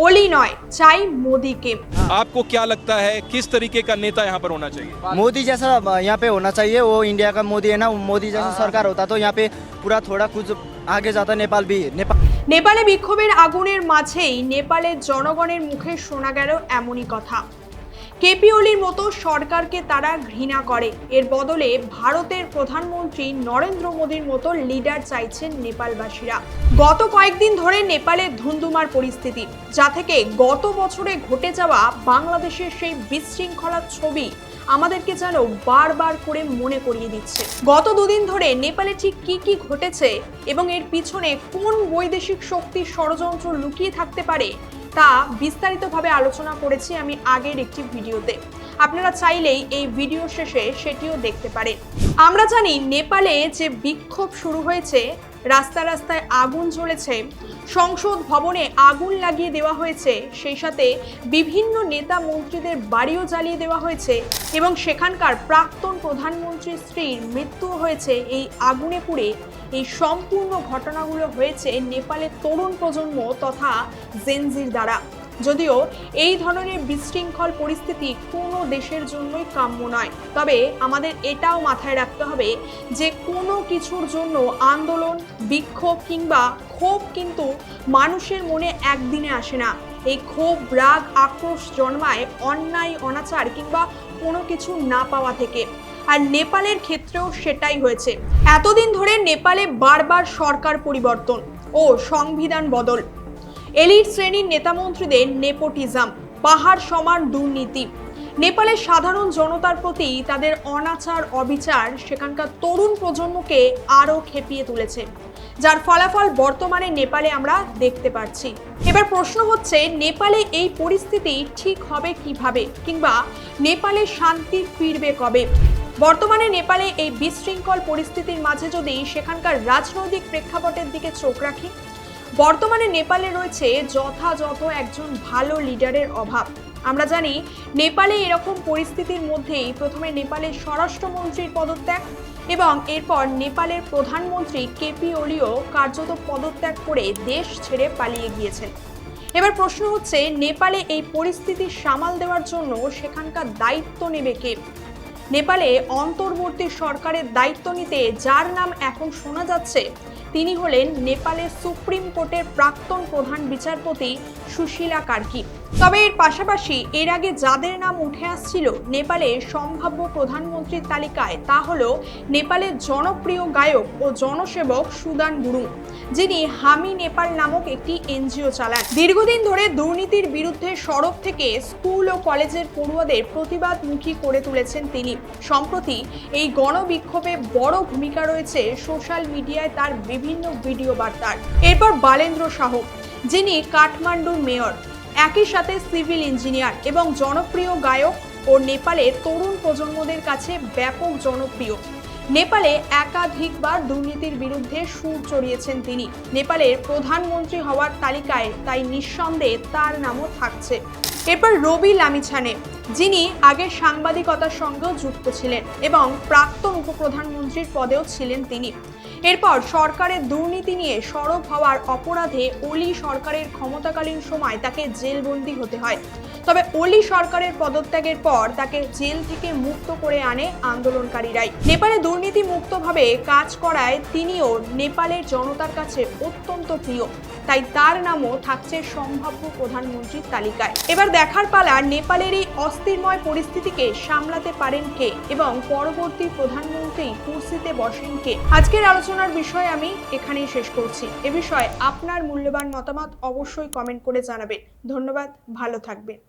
ওলি নয় চাই মোদিকে आपको क्या लगता है किस तरीके का नेता यहाँ पर होना चाहिए मोदी जैसा यहाँ पे होना चाहिए वो इंडिया का मोदी है ना मोदी जैसा सरकार होता तो यहाँ पे पूरा थोड़ा कुछ आगे जाता नेपाल भी नेपाल নেপালে বিক্ষোভের আগুনের মাঝেই নেপালের জনগণের মুখে শোনা গেল এমনই কথা কেপি ওলির মতো সরকারকে তারা ঘৃণা করে। এর বদলে ভারতের প্রধানমন্ত্রী নরেন্দ্র মোদীর মতো লিডার চাইছেন নেপালবাসীরা। গত কয়েকদিন ধরে নেপালে ধুন্ধুমার পরিস্থিতি, যা থেকে গত বছরে ঘটে যাওয়া বাংলাদেশের সেই বিশৃঙ্খলার ছবি আমাদেরকে যেন বারবার করে মনে করিয়ে দিচ্ছে। গত দুদিন ধরে নেপালে ঠিক কি কি ঘটেছে এবং এর পিছনে কোন বৈদেশিক শক্তির ষড়যন্ত্র লুকিয়ে থাকতে পারে তা বিস্তারিতভাবে আলোচনা করেছি আমি আগের একটি ভিডিওতে। আপনারা চাইলেই এই ভিডিও শেষে সেটিও দেখতে পারেন। আমরা জানি, নেপালে যে বিক্ষোভ শুরু হয়েছে রাস্তা রাস্তায় আগুন ঝরেছে সংসদ ভবনে আগুন লাগিয়ে দেওয়া হয়েছে। সেই সাথে বিভিন্ন নেতা মন্ত্রীদের বাড়িও জ্বালিয়ে দেওয়া হয়েছে এবং সেখানকার প্রাক্তন প্রধানমন্ত্রীর স্ত্রীর মৃত্যু হয়েছে। এই আগুনে পুড়ে এই সম্পূর্ণ ঘটনাগুলো হয়েছে নেপালের তরুণ প্রজন্ম তথা জেনজির দ্বারা। যদিও এই ধরনের বিশৃঙ্খল পরিস্থিতি কোনো দেশের জন্যই কাম্য নয়। তবে আমাদের এটাও মাথায় রাখতে হবে যে কোনো কিছুর জন্য আন্দোলন, বিক্ষোভ কিংবা ক্ষোভ কিন্তু মানুষের মনে একদিনে আসে না। এই ক্ষোভ, রাগ, আক্রোশ জন্মায় অন্যায়, অনাচার কিংবা কোনো কিছু না পাওয়া থেকে। আর নেপালের ক্ষেত্রেও সেটাই হয়েছে। এতদিন ধরে নেপালে বারবার সরকার পরিবর্তন ও সংবিধান বদল। এলিট শ্রেণির নেতামন্ত্রীদের নেপোটিজম, পাহাড় সমান দুর্নীতি। নেপালের সাধারণ জনতার প্রতি তাদের অনাচার, অবিচার সেখানকার তরুণ প্রজন্মকে আরও খেপিয়ে তুলেছে, যার ফলাফল বর্তমানে নেপালে আমরা দেখতে পাচ্ছি। এবার প্রশ্ন হচ্ছে, নেপালে এই পরিস্থিতি ঠিক হবে কীভাবে? কিংবা নেপালে শান্তি ফিরবে কবে? বর্তমানে নেপালে এই বিশৃঙ্খল পরিস্থিতির মাঝে যদি সেখানকার রাজনৈতিক প্রেক্ষাপটের দিকে চোখ রাখি বর্তমানে নেপালে রয়েছে যথাযথ একজন ভালো লিডারের অভাব। আমরা জানি, নেপালে এরকম পরিস্থিতির মধ্যেই প্রথমে নেপালের স্বরাষ্ট্রমন্ত্রীর পদত্যাগ এবং এরপর নেপালের প্রধানমন্ত্রী কেপি ওলিও কার্যত পদত্যাগ করে দেশ ছেড়ে পালিয়ে গিয়েছেন। এবার প্রশ্ন হচ্ছে, নেপালে এই পরিস্থিতি সামাল দেওয়ার জন্য সেখানকার দায়িত্ব নেবে কে? নেপালে অন্তর্বর্তী সরকারের দায়িত্ব নিতে যার নাম এখন শোনা যাচ্ছে তিনি হলেন নেপালের সুপ্রিম কোর্টের প্রাক্তন প্রধান বিচারপতি সুশীলা কার্কি। তবে এর পাশাপাশি এর আগে যাদের নাম উঠে আসছিল নেপালের সম্ভাব্য প্রধানমন্ত্রীর তালিকায়, তা হল নেপালের জনপ্রিয় গায়ক ও জনসেবক সুদান গুরুং যিনি হামি নেপাল নামক একটি এনজিও চালান। দীর্ঘদিন ধরে দুর্নীতির বিরুদ্ধে সড়ক থেকে স্কুল ও কলেজের পড়ুয়াদের প্রতিবাদমুখী করে তুলেছেন তিনি। সম্প্রতি এই গণবিক্ষোভে বড় ভূমিকা রয়েছে সোশ্যাল মিডিয়ায় তার বিভিন্ন ভিডিও বার্তার। এরপর বালেন্দ্র শাহ যিনি কাঠমান্ডুর মেয়র। একই সাথে সিভিল ইঞ্জিনিয়ার এবং জনপ্রিয় গায়ক ও নেপালের তরুণ প্রজন্মদের কাছে ব্যাপক জনপ্রিয়। নেপালে একাধিকবার দুর্নীতির বিরুদ্ধে সুর চড়িয়েছেন তিনি। নেপালের প্রধানমন্ত্রী হওয়ার তালিকায় তাই নিঃসন্দেহে তার নামও থাকছে। এরপর রবি লামিছানে, যিনি আগে সাংবাদিকতার সঙ্গেও যুক্ত ছিলেন এবং প্রাক্তন উপপ্রধানমন্ত্রীর পদেও ছিলেন তিনি। এরপর সরকারের দুর্নীতি নিয়ে সরব হওয়ার অপরাধে অলি সরকারের ক্ষমতাকালীন সময় তাকে জেলবন্দি হতে হয়। তবে অলি সরকারের পদত্যাগের পর তাকে জেল থেকে মুক্ত করে আনে আন্দোলনকারীরাই। নেপালে দুর্নীতি মুক্তভাবে কাজ করায় তিনিও নেপালের জনতার কাছে অত্যন্ত প্রিয়। তাই তার নামও থাকছে সম্ভাব্য প্রধানমন্ত্রীর তালিকায়। এবার দেখার পালা নেপালের এই অস্থিরময় পরিস্থিতিকে সামলাতে পারেন কে এবং পরবর্তী প্রধানমন্ত্রী কুর্সিতে বসেন কে? আজকের আলোচনার বিষয় আমি এখানেই শেষ করছি। এ বিষয়ে আপনার মূল্যবান মতামত অবশ্যই কমেন্ট করে জানাবেন। ধন্যবাদ, ভালো থাকবেন।